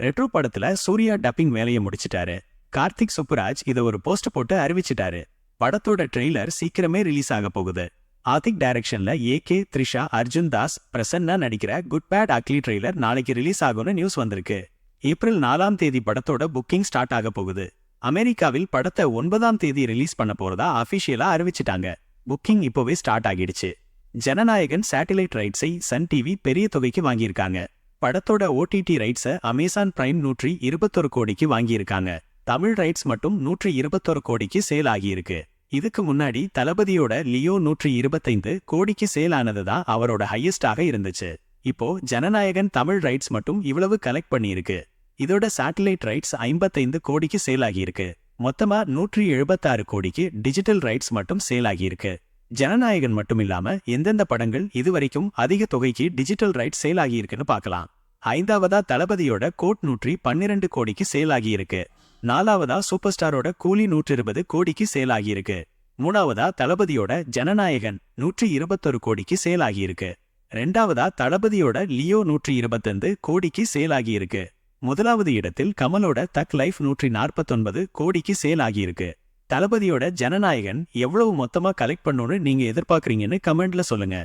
Retro படத்துல Surya dubbing வேலையை முடிச்சிட்டாரு. கார்த்திக் சுப்புராஜ் இதை ஒரு போஸ்ட் போட்டு அறிவிச்சிட்டாரு. படத்தோட ட்ரெய்லர் சீக்கிரமே ரிலீஸ் ஆக போகுது. ஆதிக் டைரக்ஷன்ல ஏகே த்ரிஷா அர்ஜுன் தாஸ் பிரசன்னா நடிக்கிற குட் பேட் அக்லி ட்ரெய்லர் நாளைக்கு ரிலீஸ் ஆகும்னு நியூஸ் வந்திருக்கு. ஏப்ரல் நாலாம் தேதி படத்தோட புக்கிங் ஸ்டார்ட் ஆக போகுது. அமெரிக்காவில் படத்தை ஒன்பதாம் தேதி ரிலீஸ் பண்ண போறதா அபிஷியலா அறிவிச்சிட்டாங்க. புக்கிங் இப்போவே ஸ்டார்ட் ஆகிடுச்சு. ஜனநாயகன் சேட்டிலைட் ரைட்ஸை சன் டிவி பெரிய தொகைக்கு வாங்கியிருக்காங்க. படத்தோட ஓடிடி ரைட்ஸை அமேசான் பிரைம் நூற்றி இருபத்தொரு கோடிக்கு வாங்கியிருக்காங்க. தமிழ் ரைட்ஸ் மட்டும் நூற்றி இருபத்தொரு கோடிக்கு சேல் ஆகியிருக்கு. இதுக்கு முன்னாடி தளபதியோட லியோ நூற்றி இருபத்தைந்து கோடிக்கு சேல் ஆனது தான் அவரோட ஹையஸ்டாக இருந்துச்சு. இப்போ ஜனநாயகன் தமிழ் ரைட்ஸ் மட்டும் இவ்வளவு கலெக்ட் பண்ணியிருக்கு. இதோட சேட்டலைட் ரைட்ஸ் ஐம்பத்தைந்து கோடிக்கு சேல் ஆகியிருக்கு. மொத்தமா நூற்றி எழுபத்தாறு கோடிக்கு டிஜிட்டல் ரைட்ஸ் மட்டும் சேல் ஆகியிருக்கு. ஜனநாயகன் மட்டும் இல்லாம எந்தெந்த படங்கள் இதுவரைக்கும் அதிக தொகைக்கு டிஜிட்டல் ரைட் சேல் ஆகியிருக்குன்னு பார்க்கலாம். ஐந்தாவதா தளபதியோட கோட் நூற்றி பன்னிரண்டு கோடிக்கு சேல் ஆகியிருக்கு நாலாவதா சூப்பர் ஸ்டாரோட கூலி நூற்றி இருபது கோடிக்கு சேல் ஆகியிருக்கு மூணாவதா தளபதியோட ஜனநாயகன் நூற்றி இருபத்தொரு கோடிக்கு சேல் ஆகியிருக்கு ரெண்டாவதா தளபதியோட லியோ நூற்றி இருபத்தஞ்சு கோடிக்கு சேல் ஆகியிருக்கு முதலாவது இடத்தில் கமலோட தக் லைஃப் நூற்றி நாற்பத்தொன்பது கோடிக்கு சேல் ஆகியிருக்கு தளபதியோட ஜனநாயகன் எவ்வளவு மொத்தமா கலெக்ட் பண்ணணும்னு நீங்க எதிர்பார்க்கறீங்கன்னு கமெண்ட்ல சொல்லுங்க.